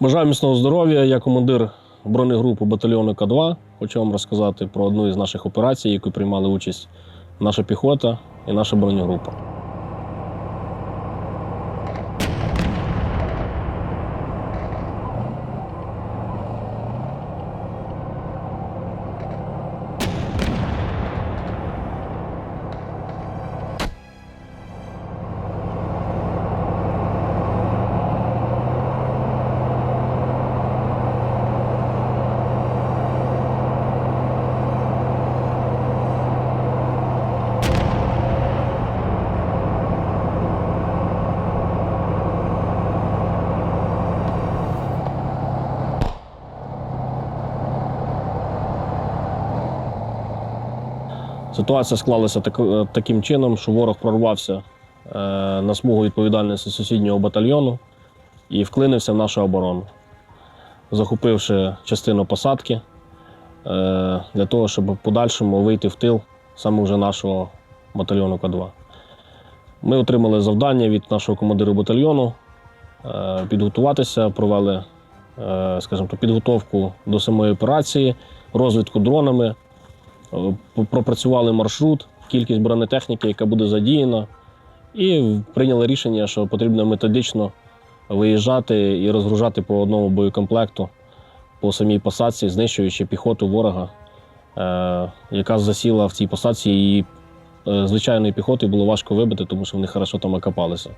Бажаю міцного здоров'я. Я командир бронегрупи батальйону К2. Хочу вам розказати про одну із наших операцій, яку приймали участь наша піхота і наша бронегрупа. Ситуація склалася так, е, таким чином, що ворог прорвався е, на смугу відповідальності сусіднього батальйону і вклинився в нашу оборону, захопивши частину посадки е, для того, щоб в подальшому вийти в тил саме вже нашого батальйону К2. Ми отримали завдання від нашого командира батальйону підготуватися, провели, скажімо, підготовку до самої операції, розвідку дронами. Е, пропрацювали маршрут, кількість бронетехніки, яка буде задіяна, і прийняли рішення, що потрібно методично виїжджати і розгружати по одному боєкомплекту по самій посадці, знищуючи піхоту ворога, е, яка засіла в цій посадці. Її е, звичайної піхоти було важко вибити, тому що вони хорошо там окопалися.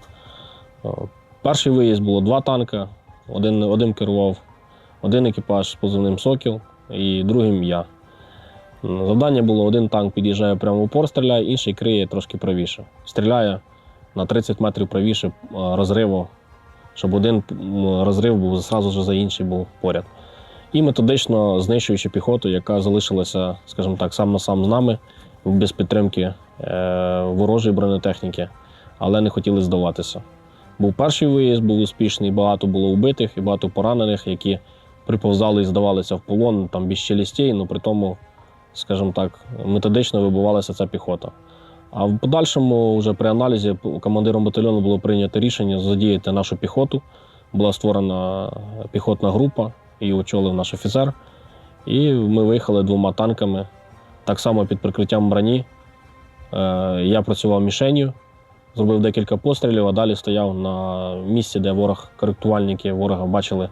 Перший виїзд було два танка, один, один керував один екіпаж з позивним Сокіл і другим я. Завдання було: один танк під'їжджає прямо в упор, стріляє, інший криє трошки правіше. Стріляє на 30 метрів правіше е, розриву, щоб один розрив був зразу за інший був поряд. І методично знищуючи піхоту, яка залишилася, скажімо так, сам на сам з нами, без підтримки е, ворожої бронетехніки, але не хотіли здаватися. Був перший виїзд, був успішний, багато було вбитих і багато поранених, які приповзали і здавалися в полон там без челюстей, але при тому скажімо так, методично вибивалася ця піхота. А в подальшому, вже при аналізі, командиром батальйону було прийнято рішення задіяти нашу піхоту. Була створена піхотна група, її очолив наш офіцер. І ми виїхали двома танками. Так само під прикриттям броні. Е, Я працював мішенью, зробив декілька пострілів, а далі стояв на місці, де ворог, коректувальники ворога бачили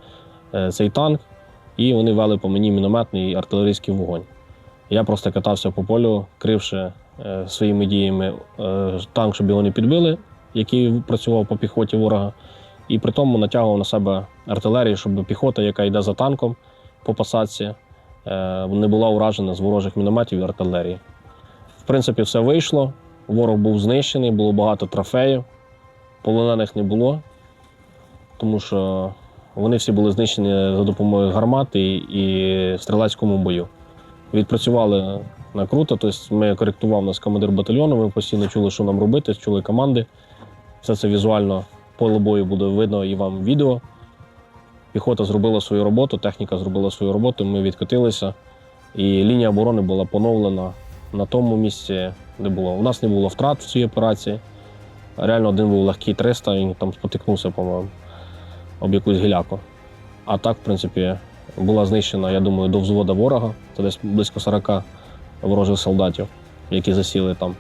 е, цей танк, і вони вели по мені мінометний артилерійський вогонь. Я просто катався по полю, кривши е, своїми діями е, танк, щоб його не підбили, який працював по піхоті ворога, і при тому натягував на себе артилерію, щоб піхота, яка йде за танком по посадці, е, не була уражена з ворожих мінометів і артилерії. В принципі, все вийшло. Ворог був знищений, було багато трофеїв, полонених не було, тому що вони всі були знищені за допомогою гармат і, і в стрілецькому бою. Відпрацювали на круто, тобто ми коректував нас командир батальйону, ми постійно чули, що нам робити, чули команди. Все це візуально поле бою буде видно і вам відео. Піхота зробила свою роботу, техніка зробила свою роботу, ми відкотилися. І лінія оборони була поновлена на тому місці, де було. У нас не було втрат в цій операції. Реально один був легкий 300, він там спотикнувся, по-моєму, об якусь гіляку. А так, в принципі, була знищена, я думаю, до взвода ворога. Це десь близько 40 ворожих солдатів, які засіли там.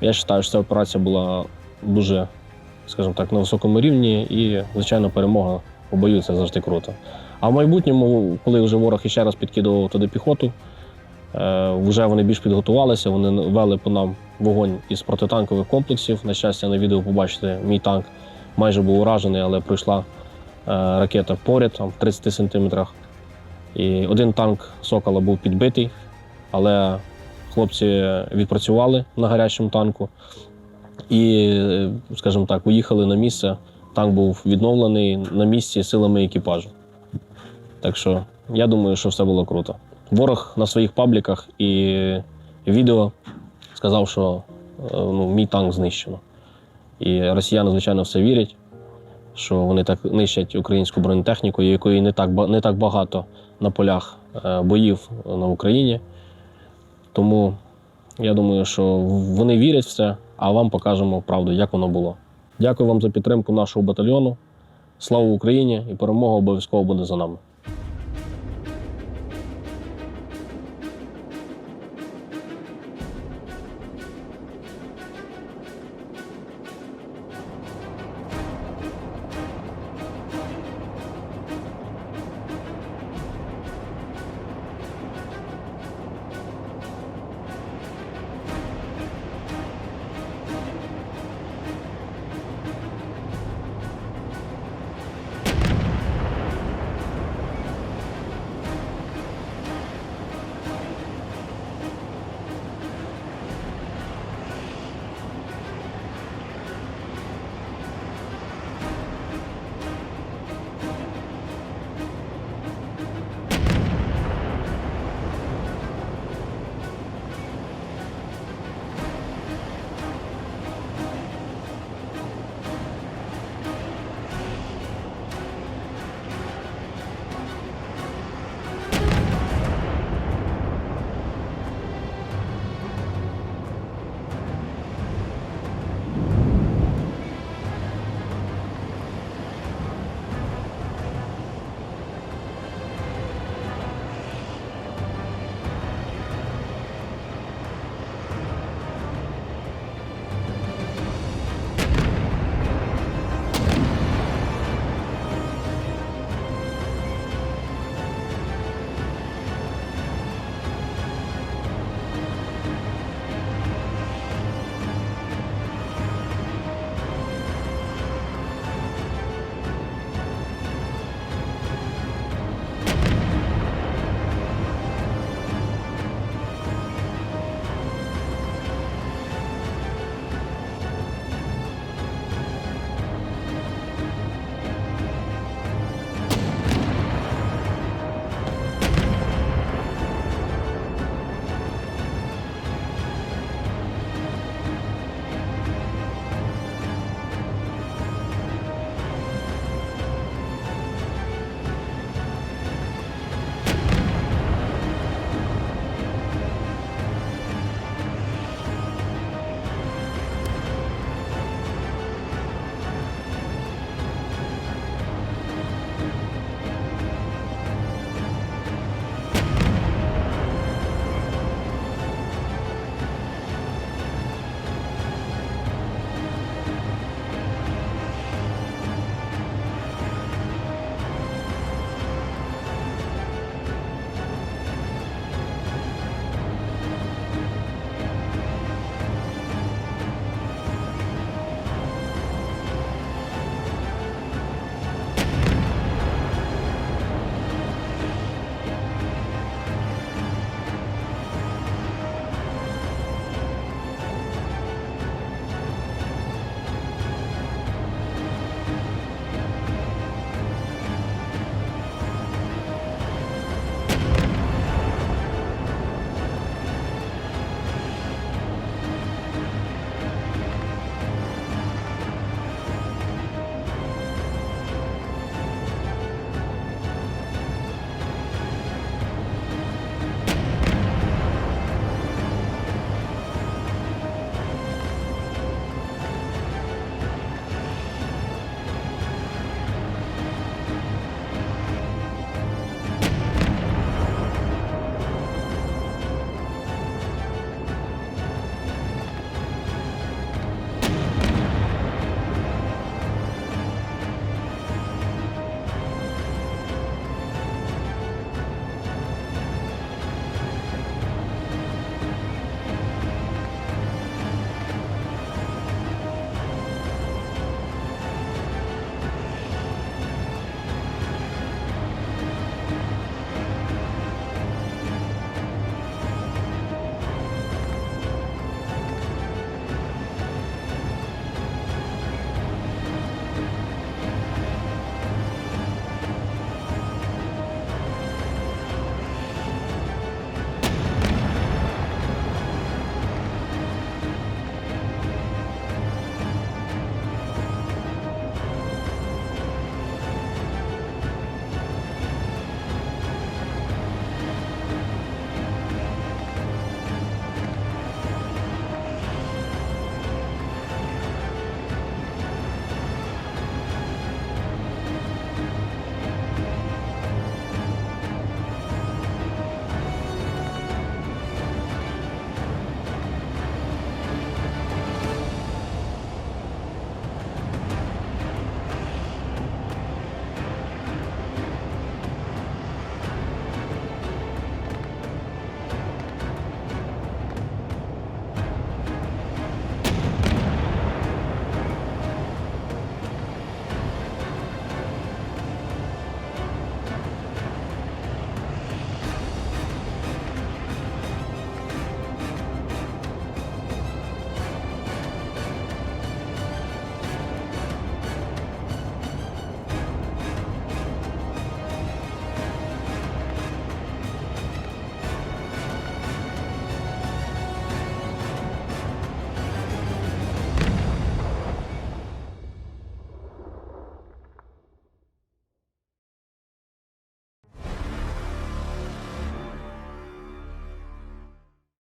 Я вважаю, що ця операція була дуже, скажімо так, на високому рівні і, звичайно, перемога у бою це завжди круто. А в майбутньому, коли вже ворог іще раз підкидував туди піхоту, е, вже вони більш підготувалися, вони вели по нам вогонь із протитанкових комплексів. На щастя, на відео побачите, мій танк майже був уражений, але пройшла е, ракета поряд, там, в 30 сантиметрах. І один танк Сокола був підбитий, але хлопці відпрацювали на гарячому танку і, е, скажімо так, уїхали на місце. Танк був відновлений на місці силами екіпажу. Так що я думаю, що все було круто. Ворог на своїх пабліках і відео сказав, що е, ну, мій танк знищено. І росіяни, звичайно, все вірять, що вони так нищать українську бронетехніку, якої не так, не так багато на полях е, боїв на Україні. Тому я думаю, що вони вірять в це, а вам покажемо правду, як воно було. Дякую вам за підтримку нашого батальйону. Слава Україні і перемога обов'язково буде за нами.